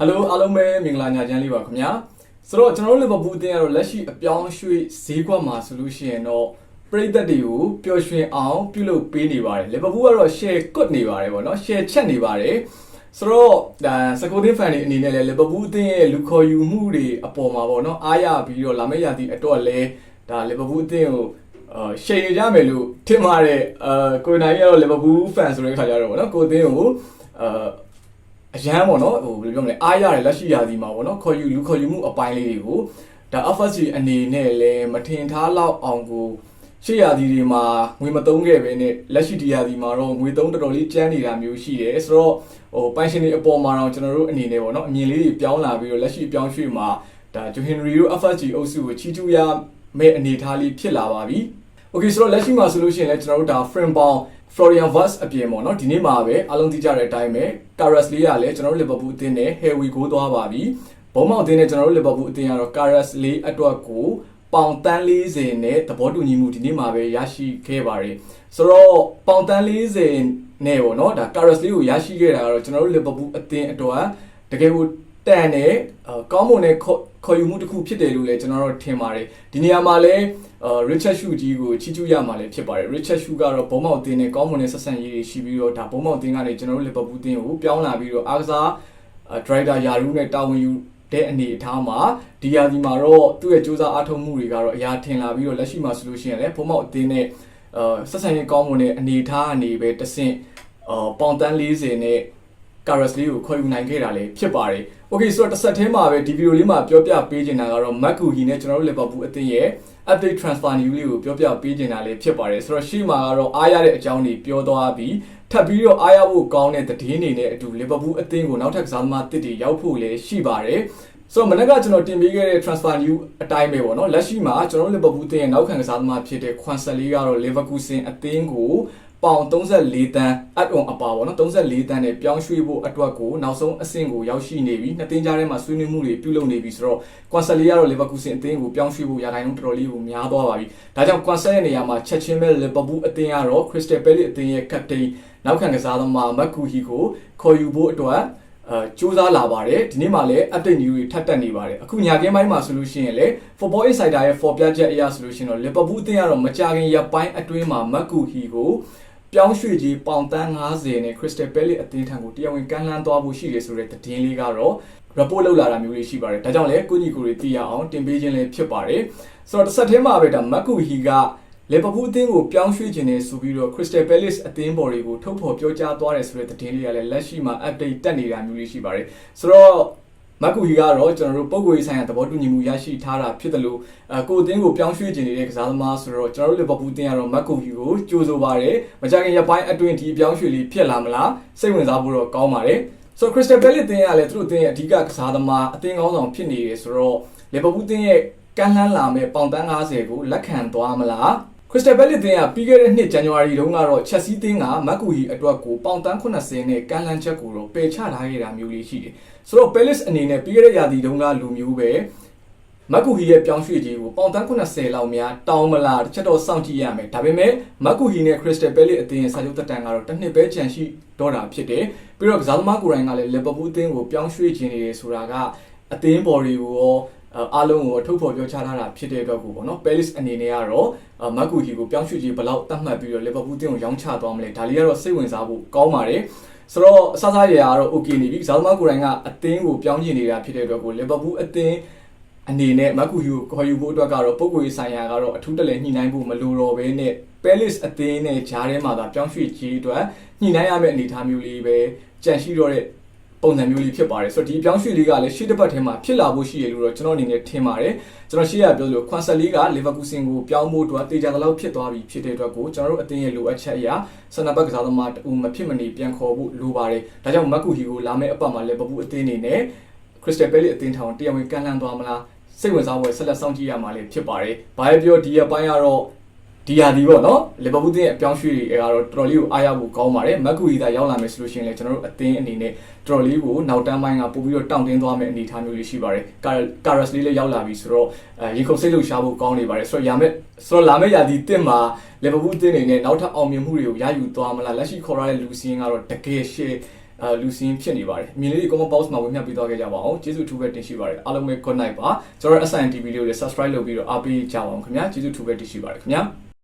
ဟယ်လိုအားလုံးပဲမင်္ဂလာညချမ်းလေးပါခင်ဗျာဆိုတော့ကျွန်တော်တို့လီဗာပူးအသင်းကတော့လက်ရှိအပြောင်းအရွှေ့ဈေးကွက်မှာဆိုလို့ရှိရင်တော့ပရိသတ်တွေကိုပျော်ရွှင်အောင်ပြုလုပ်ပေးနေပါတယ်လီဗာပူးကတော့ share ကွတ်နေပါတယ်ပေါ့နော် share ချက်နေပါတယ်ဆိုတော့ဒါစကိုသင်းဖန်တွေအနေနဲ့လည်းလီဗာပူးအသင်းရဲ့လူခေါ်ယူမှုတွေအပေါ်မှာပေါ့နော်အားရပြီးတော့လာမယ့်ရာသီအတွက်လည်းဒါလီဗာပူးအသင်းကိုအာရှိန်နေကြမယ်လို့ထင်ပါတယ်အာကိုနိုင်ကတော့လီဗာပူးဖန်ဆိုတဲ့ခါကျတော့ပေါ့နော်ကိုအသင်းကိုအာ အရန်ပေါ့နော်ဟိုဘယ်လိုပြောမလဲအားရတယ်လက်ရှိရာသီမှာပေါ့နော်ခေါ်ယူလူခေါ်ယူမှုအပိုင်းလေးတွေကိုဒါ FSG အနေနဲ့လည်းမထင်ထားလောက်အောင်ကိုရှေ့ရာသီတွေမှာငွေမသုံးခဲ့ပဲနဲ့လက်ရှိဒီရာသီမှာတော့ငွေသုံးတော်တော်လေးကျန်းနေတာမျိုးရှိတယ်ဆိုတော့ဟိုပိုင်ရှင်တွေအပေါ်မှာတော့ကျွန်တော်တို့အနေနဲ့ပေါ့နော်အမြင်လေးတွေပြောင်းလာပြီးတော့လက်ရှိပြောင်းရွှေ့မှာဒါဂျိုဟင်ရီတို့ FSG အုပ်စုကိုချီးကျူးရမယ့်အနေအထားလေးဖြစ်လာပါပြီ Okay ဆိုတော့လက်ရှိမှာဆိုလို့ရှိရင်လည်းကျွန်တော်တို့ဒါ frame bound Florian Vaz အပြင်ပေါ့နော်ဒီနေ့မှာပဲအားလုံးသိကြတဲ့အတိုင်းပဲ Carras လေးကလည်းကျွန်တော်တို့ Liverpool အသင်းနဲ့ Heavy ကိုသွားပါပြီဘုံမောက်အသင်းနဲ့ကျွန်တော်တို့ Liverpool အသင်းကတော့ Carras လေးအတွက်ကိုပေါင်တန်း40နဲ့သဘောတူညီမှုဒီနေ့မှာပဲရရှိခဲ့ပါတယ်ဆိုတော့ပေါင်တန်း40နဲ့ပေါ့နော်ဒါ Carras လေးကိုရရှိခဲ့တာကတော့ကျွန်တော်တို့ Liverpool အသင်းအတွက်တကယ်ကိုတန်တယ်အာကောင်းမွန်တဲ့ ခေါ်ခေါ်ယူမှုတစ်ခုဖြစ်တယ်လို့လည်းကျွန်တော်တို့ထင်ပါတယ်ဒီနေရာမှာလည်းအာ Richard Shu ကြီးကိုချီးကျူးရမှာလည်းဖြစ်ပါတယ် Richard Shu ကတော့ဘုံမောက်တင်းနဲ့ကောင်းမွန်တဲ့ဆက်ဆံရေးတွေရှိပြီးတော့ဒါဘုံမောက်တင်းကနေကျွန်တော်တို့ Liverpool တင်းကိုပြောင်းလာပြီးတော့အားကစားအာ driver ယာရူးနဲ့တာဝန်ယူတဲ့အနေအထားမှာဒီယာဒီမှာတော့သူ့ရဲ့စူးစမ်းအားထုတ်မှုတွေကတော့အရာထင်လာပြီးတော့လက်ရှိမှာဆိုလို့ရှိရင်လည်းဘုံမောက်အတင်းနဲ့အာဆက်ဆံရေးကောင်းမွန်တဲ့အနေအထားအနေပဲတဆင့်အာပေါင်တန်း40နဲ့ Carras လေးကိုခေါ်ယူနိုင်ခဲ့တာလည်းဖြစ်ပါတယ်။ Okay ဆိုတော့တစ်ဆက်တည်းမှာပဲဒီဗီဒီယိုလေးမှာပြောပြပေးချင်တာကတော့ McGuhi နဲ့ကျွန်တော်တို့ Liverpool အသင်းရဲ့ update transfer news လေးကိုပြောပြပေးချင်တာလည်းဖြစ်ပါတယ်။ဆိုတော့ရှေ့မှာကတော့အားရတဲ့အကြောင်းတွေပြောသွားပြီးထပ်ပြီးတော့အားရဖို့ကောင်းတဲ့သတင်းတွေနဲ့အတူ Liverpool အသင်းကိုနောက်ထပ်ကစားသမားတစ်တွေရောက်ဖို့လည်းရှိပါတယ်။ဆိုတော့မနေ့ကကျွန်တော်တင်ပေးခဲ့တဲ့ transfer news အတိုင်းပဲပေါ့နော်လက်ရှိမှာကျွန်တော်တို့ Liverpool အသင်းရဲ့နောက်ခံကစားသမားဖြစ်တဲ့ Kwanza လေးကတော့ Leverkusen အသင်းကို ပေါင်34တန်းအတ်အွန်အပါပေါ့နော်34တန်းနဲ့ပြောင်းရွှေ့ဖို့အတွက်ကိုနောက်ဆုံးအဆင့်ကိုရောက်ရှိနေပြီနှစ်သင်းကြားထဲမှာဆွေးနွေးမှုတွေပြုလုပ်နေပြီဆိုတော့ကွန်ဆယ်လီကတော့လီဗာပူးစင်အသင်းကိုပြောင်းရွှေ့ဖို့ရာခိုင်နှုန်းတော်တော်လေးကိုများသွားပါပြီဒါကြောင့်ကွန်ဆယ်ရဲ့နေရာမှာချက်ချင်းပဲလီဗာပူးအသင်းကတော့ခရစ္စတယ်ပယ်လီအသင်းရဲ့ကပတိန်နောက်ခံကစားသမားမက်ကူဟီကိုခေါ်ယူဖို့အတွက်အဲစူးစမ်းလာပါတယ်ဒီနေ့မှလည်း update news တွေထပ်တက်နေပါတယ်အခုညကင်းပိုင်းမှာဆိုလို့ရှိရင်လေ Football Insider ရဲ့ for ပြချက်အရဆိုလို့ရှိရင်တော့ Liverpool အသင်းကတော့မကြခင်ရပ်ပိုင်းအတွင်းမှာမက်ကူဟီကို ပြောင်းရွှေ့ကြီးပေါင်တန်း90နဲ့ Crystal Palace အသင်းထံကိုတရားဝင်ကမ်းလှမ်းသွားဖို့ရှိတယ်ဆိုတဲ့သတင်းလေးကတော့ report လောက်လာတာမျိုးတွေရှိပါတယ်ဒါကြောင့်လည်းကိုညီကိုတွေသိရအောင်တင်ပေးခြင်းလည်းဖြစ်ပါတယ်ဆိုတော့တစ်ဆက်တည်းမှာပဲဒါမက်ကူဟီကလီဗာပူးအသင်းကိုပြောင်းရွှေ့ခြင်းနဲ့ဆိုပြီးတော့ Crystal Palace အသင်းပေါ်တွေကိုထုတ်ဖော်ပြောကြားသွားတယ်ဆိုတဲ့သတင်းလေးကလည်းလက်ရှိမှာ update တက်နေတာမျိုးတွေရှိပါတယ်ဆိုတော့ မက်ကူဟီကတော့ကျွန်တော်တို့ပုံကိုယ်ရေးဆိုင်ရာသဘောတူညီမှုရရှိထားတာဖြစ်တယ်လို့အကိုအသင်းကိုပြောင်းရွှေ့ခြင်းနေတဲ့ကစားသမားဆိုတော့ကျွန်တော်တို့လီဗာပူးအသင်းကတော့မက်ကူဟီကိုကြိုးဆိုပါတယ်မကြခင်ရပိုင်းအတွင်းဒီပြောင်းရွှေ့လေးဖြစ်လာမလားစိတ်ဝင်စားဖို့တော့ကောင်းပါတယ်ဆိုတော့ Crystal Palace အသင်းကလည်းသူတို့အသင်းရဲ့အဓိကကစားသမားအသင်းကောင်းဆောင်ဖြစ်နေတယ်ဆိုတော့လီဗာပူးအသင်းရဲ့ကမ်းလှမ်းလာမဲ့ပေါင်တန်း90ကိုလက်ခံသွားမလား ခရစ္စတယ်ဘယ်လစ်တင်ကပြီးခဲ့တဲ့နှစ်ဇန်နဝါရီတုန်းကတော့ချက်စီးတင်းကမက်ကူဟီအတွက်ကိုပေါင်တန်း80နဲ့ကန်လန်ချက်ကိုတော့ပယ်ချထားခဲ့တာမျိုးလေးရှိတယ်။ဆိုတော့ Palace အနေနဲ့ပြီးခဲ့တဲ့ရာသီတုန်းကလူမျိုးပဲမက်ကူဟီရဲ့ပြောင်းရွှေ့ခြင်းကိုပေါင်တန်း80လောက်များတောင်းမလားတစ်ချက်တော့စောင့်ကြည့်ရမယ်။ဒါပေမဲ့မက်ကူဟီနဲ့ Crystal Palace အသင်းရဲ့စာချုပ်သက်တမ်းကတော့တစ်နှစ်ပဲချန်ရှိတော့တာဖြစ်တယ်။ပြီးတော့ကစားသမားကိုယ်တိုင်ကလည်း Liverpool အသင်းကိုပြောင်းရွှေ့ခြင်းနေတယ်ဆိုတာကအသင်းဘော်တွေကိုရောအားလုံးကိုထုတ်ဖော်ပြောချထားတာဖြစ်တဲ့အတွက်ကိုပေါ့နော် Palace အနေနဲ့ကတော့ မက်ကူဟီကိုပြောင်းရွှေ့ခြင်းဘယ်လောက်တတ်မှတ်ပြီးတော့ Liverpool အသင်းကိုရောင်းချသွားမလဲဒါလေးကတော့စိတ်ဝင်စားဖို့ကောင်းပါတယ်ဆိုတော့အဆအဆရရကတော့ okay နေပြီဇာသမားကိုယ်တိုင်ကအသင်းကိုပြောင်းကျင်နေတာဖြစ်တဲ့အတွက်ကို Liverpool အသင်းအနေနဲ့မက်ကူဟီကိုခေါ်ယူဖို့အတွက်ကတော့ပုံကိုယ်ဆိုင်ရာကတော့အထူးတလဲညှိနှိုင်းဖို့မလိုတော့ဘဲနဲ့ Palace အသင်းနဲ့ဂျားထဲမှာသာပြောင်းရွှေ့ခြင်းအတွက်ညှိနှိုင်းရမယ့်အနေအထားမျိုးလေးပဲကြန့်ရှိတော့တဲ့ ပုံစံမျိုးလေးဖြစ်ပါတယ်ဆိုတော့ဒီအပြောင်းရွှေ့လေးကလည်းရှေ့တစ်ပတ်ထဲမှာဖြစ်လာဖို့ရှိရလို့တော့ကျွန်တော်အနေနဲ့ထင်ပါတယ်ကျွန်တော်ရှေ့ရပြောလို့ခွန်ဆက်လေးကလီဗာပူးစင်ကိုပြောင်းဖို့အတွက်တေချာတဲ့လောက်ဖြစ်သွားပြီဖြစ်တဲ့အတွက်ကိုကျွန်တော်တို့အသင်းရဲ့လိုအပ်ချက်အရာဆန်နဘက်ကစားသမားတူမဖြစ်မနေပြန်ခေါ်ဖို့လိုပါတယ်ဒါကြောင့်မက်ကူဟီကိုလာမယ့်အပတ်မှာလီဗာပူးအသင်းအနေနဲ့ခရစ္စတယ်ပယ်လီအသင်းထောင်တရားဝင်ကန်လှန်သွားမလားစိတ်ဝင်စားဖို့ဆက်လက်စောင့်ကြည့်ရမှာလည်းဖြစ်ပါတယ်ဘာပဲပြောဒီရပိုင်းကတော့ ဒီဟာဒီပေါ့နော်လီဗာပူးတင်းရဲ့အပြောင်းရွှေ့တွေကတော့တော်တော်လေးကိုအားရဖို့ကောင်းပါတယ်မက်ကူရီသာရောက်လာမယ်ဆိုလို့ရှိရင်လည်းကျွန်တော်တို့အသင်းအနေနဲ့တော်တော်လေးကိုနောက်တန်းပိုင်းကပို့ပြီးတော့တောင့်တင်းသွားမယ့်အနေအထားမျိုးလေးရှိပါတယ်ကာရက်စ်လေးလည်းရောက်လာပြီဆိုတော့အဲရေခုန်စိတ်လှုပ်ရှားဖို့ကောင်းနေပါတယ်ဆိုတော့ရမယ်ဆိုတော့လာမယ့်ရာသီတစ်မှာလီဗာပူးတင်းအနေနဲ့နောက်ထပ်အောင်မြင်မှုတွေကိုရယူသွားမလားလက်ရှိခေါ်ရတဲ့လူစီရင်ကတော့တကယ်ရှေ့အာလူစင်းဖြစ်နေပါတယ်အမြင်လေးတွေ comment box မှာဝင်မျှပေးသွားခဲ့ကြပါအောင်ကျေးဇူးအထူးပဲတင်ရှိပါတယ်အားလုံးပဲ good night ပါကျွန်တော် SNTV လေးကိုလည်း subscribe လုပ်ပြီးတော့အားပေးကြပါအောင်ခင်ဗျာကျေးဇူးအထူးပဲတင်ရှိပါတယ်ခင်ဗျာ